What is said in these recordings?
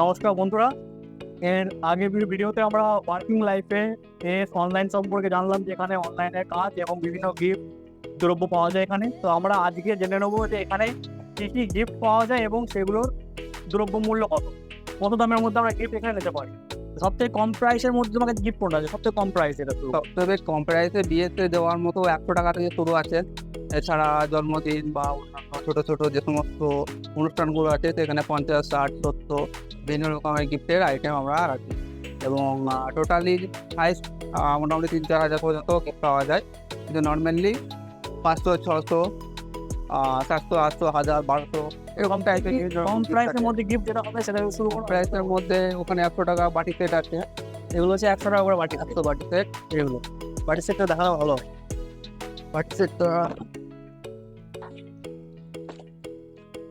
নমস্কার বন্ধুরা। এর আগে ভিডিওতে আমরা ওয়ার্কিং লাইফে এস অনলাইন সম্পর্কে জানলাম যে এখানে অনলাইনে কাজ এবং বিভিন্ন গিফট দ্রব্য পাওয়া যায় এখানে। তো আমরা আজকে জেনে নেব যে এখানে কী কী গিফট পাওয়া যায় এবং সেগুলোর দ্রব্য মূল্য কত। কত দামের মধ্যে আমরা গিফট এখানে নিতে পারি। সবথেকে কম প্রাইসের মধ্যে তোমাকে গিফট কোনটা আছে? সবথেকে কম প্রাইস এটা তবে কম প্রাইসে বিয়েতে দেওয়ার মতো একশো টাকা থেকে শুরু আছে। এছাড়া জন্মদিন বা অন্যান্য ছোটো ছোটো যে সমস্ত অনুষ্ঠানগুলো আছে সেখানে পঞ্চাশ ষাট সত্তর বিভিন্ন রকমের গিফটের আইটেম আমরা রাখি। এবং টোটালি সাইজ মোটামুটি তিন চার হাজার পর্যন্ত gift পাওয়া যায়। কিন্তু নর্মালি পাঁচশো ছশো সাতশো আটশো হাজার বারোশো এরকম টাইপের কম প্রাইসের মধ্যে গিফট যেটা হবে সেটা শুরু প্রাইসের মধ্যে ওখানে একশো টাকা বাটি সেট আছে। এগুলো হচ্ছে একশো টাকা করে বাটি একশো বাটি সেট এগুলো। বাটি সেটটা দেখানো ভালো। বাটি সেটটা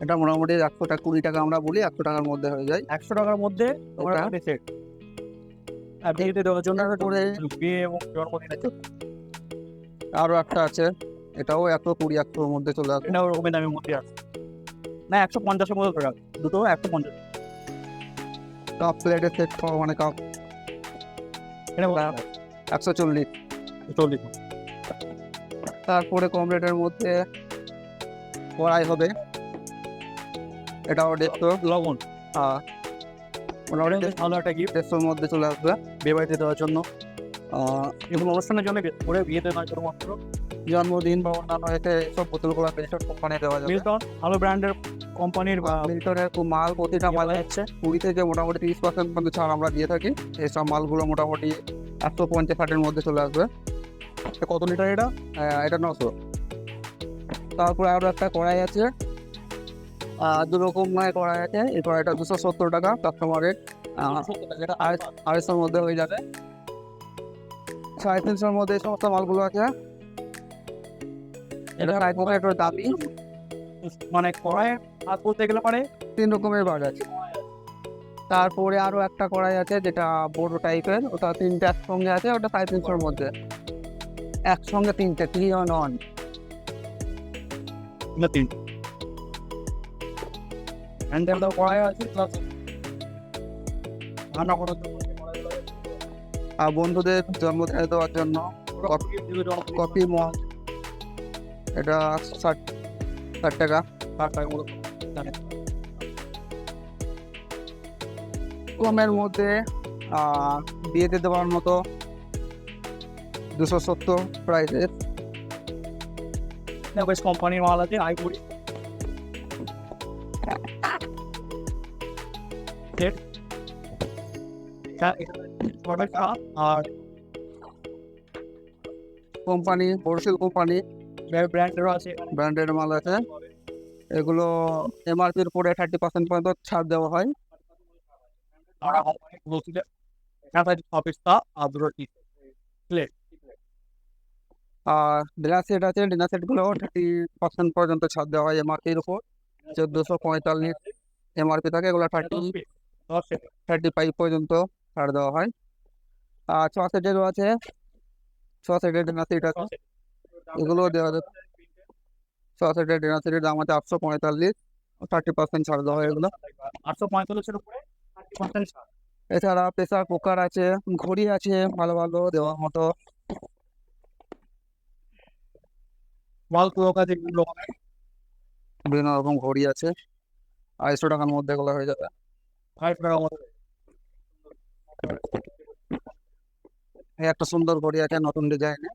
এটা মোটামুটি একশো টাকা কুড়ি টাকা আমরা বলি একশো টাকার মধ্যে হয়ে যায়। একশো টাকার মধ্যে তোমার সেট আর করে বিয়ে এবং জন্মদিনের জন্য আরও একটা আছে। এটাও একশো কুড়ি একশোর মধ্যে চলে আসবে এটা ওরকমের দামের মধ্যে আছে। না একশো পঞ্চাশের মধ্যে ধরে রাখ। দুটো একশো পঞ্চাশ। কাপ প্লেটের সেট পাওয়া মানে কাপ এটা একশো চল্লিশ। চল্লিশ। তারপরে কম রেটের মধ্যে কড়াই হবে। এটাও দেড়শো লবণ। মোটামুটি ভালো একটা গিফট দেড়শোর মধ্যে চলে আসবে বিয়ে বাড়িতে দেওয়ার জন্য। এগুলো অনুষ্ঠানের জন্য করে বিয়েতে নয় শুধুমাত্র। জন্মদিন বা অন্যান্য এতে সব বোতলগুলো মিল্টন কোম্পানি দেওয়া যাবে। মিল্টন ভালো ব্র্যান্ডের কোম্পানির বা মিল্টনের মাল প্রতিটা মাল হচ্ছে কুড়ি থেকে মোটামুটি তিরিশ পার্সেন্ট পর্যন্ত ছাড় আমরা দিয়ে থাকি। এইসব মালগুলো মোটামুটি একশো পঞ্চাশ ষাটের মধ্যে চলে আসবে। কত লিটার এটা? এটা নশো। তারপরে আরও একটা কড়াই আছে। দু রকম মানে কড়াই আছে এই কড়াইটা দুশো সত্তর টাকা কাস্টমারের যেটা আড়াইশোর মধ্যে হয়ে যাবে। সাড়ে তিনশোর মধ্যে এই সমস্ত মালগুলো আছে। এটা তিনশো একটু দামি। মানে কড়াইয়ের হাত বলতে গেলে পারে তিন রকমের বার আছে। তারপরে আরও একটা কড়াই আছে যেটা বড় টাইপের ওটা তিনটে একসঙ্গে আছে, ওটা সাড়ে তিনশোর মধ্যে। একসঙ্গে তিনটে থ্রি অন অন না তিন হ্যান্ডেলটাও কড়াই আছে প্লাস রান্না করার জন্য। আর বন্ধুদের জন্মদিনে দেওয়ার জন্য কফি মগ এটা ষাট ষাট টাকা। ষাট মতো কমের মধ্যে বিয়েতে দেওয়ার মতো দুশো সত্তর প্রাইসের বেশ কোম্পানির মাল আছে আইভরি সেট আর কোম্পানি বড়শিল কোম্পানি ব্র্যান্ডেরও আছে। ব্র্যান্ডেড মাল আছে। এগুলো এমআরপির উপরে থার্টি পার্সেন্ট পর্যন্ত ছাড় দেওয়া হয়। আর ডিনার সেট আছে ডিনার সেটগুলো থার্টি পার্সেন্ট পর্যন্ত ছাড় দেওয়া হয় এমআরপির উপর। চোদ্দোশো পঁয়তাল্লিশ এমআরপি থাকে এগুলো থার্টি থার্টি ফাইভ পর্যন্ত ছাড় দেওয়া হয়। আর ছ সেটেরও আছে। ছ সেটের ডিনার সেট। আছে এগুলো দেওয়া যাবে। ছ সেটের ডিনার সেটের দাম আছে আটশো পঁয়তাল্লিশ। থার্টি পার্সেন্ট ছাড় দেওয়া হয় এগুলো। আটশো পঁয়তাল্লিশের উপরে পার্সেন্ট এছাড়া প্রেসার কুকার আছে ঘড়ি আছে ভালো ভালো দেওয়ার মতো। মাল পুরো কাছে লোক বিভিন্ন রকম ঘড়ি আছে। আড়াইশো টাকার মধ্যে এগুলো হয়ে যাবে। একটা সুন্দর ঘড়ি আছে নতুন ডিজাইনে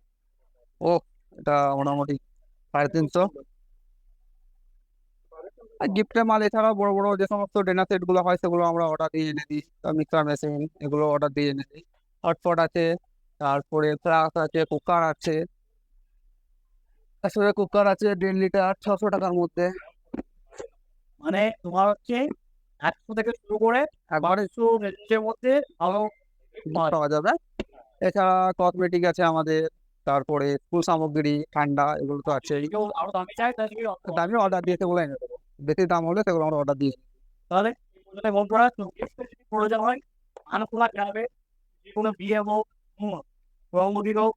ও এটা মোটামুটি সাড়ে তিনশো। আর গিফটের মাল এছাড়াও বড় বড় যে সমস্ত ডিনার সেটগুলো হয় সেগুলো আমরা অর্ডার দিয়ে এনে দিই। মিক্সার মেশিন এগুলো অর্ডার দিয়ে এনে দিই। হটপট আছে তারপরে ফ্লাক্স আছে কুকার আছে। আসলে কুকার আছে দেড় লিটার ছশো টাকার মধ্যে। মানে তোমার হচ্ছে একশো থেকে শুরু করে বারোশো রেঞ্জের মধ্যে ভালো পাওয়া যাবে। এছাড়া কসমেটিক আছে আমাদের তারপরে স্কুল সামগ্রী ঠান্ডা এগুলো তো আছে আরও দামি চাই দামি অর্ডার দিয়ে সেগুলো এনে দেবো বেশি দাম হলে সেগুলো আমরা অর্ডার দিয়ে তাহলে প্রয়োজন হয় আনুকূলা যাবে কোনো বিয়ে হোক রঙ্গদিন হোক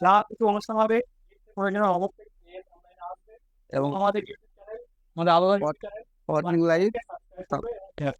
যা কিছু অনুষ্ঠান হবে প্রয়োজন এবং আমাদের আমাদের আলাদা? Working life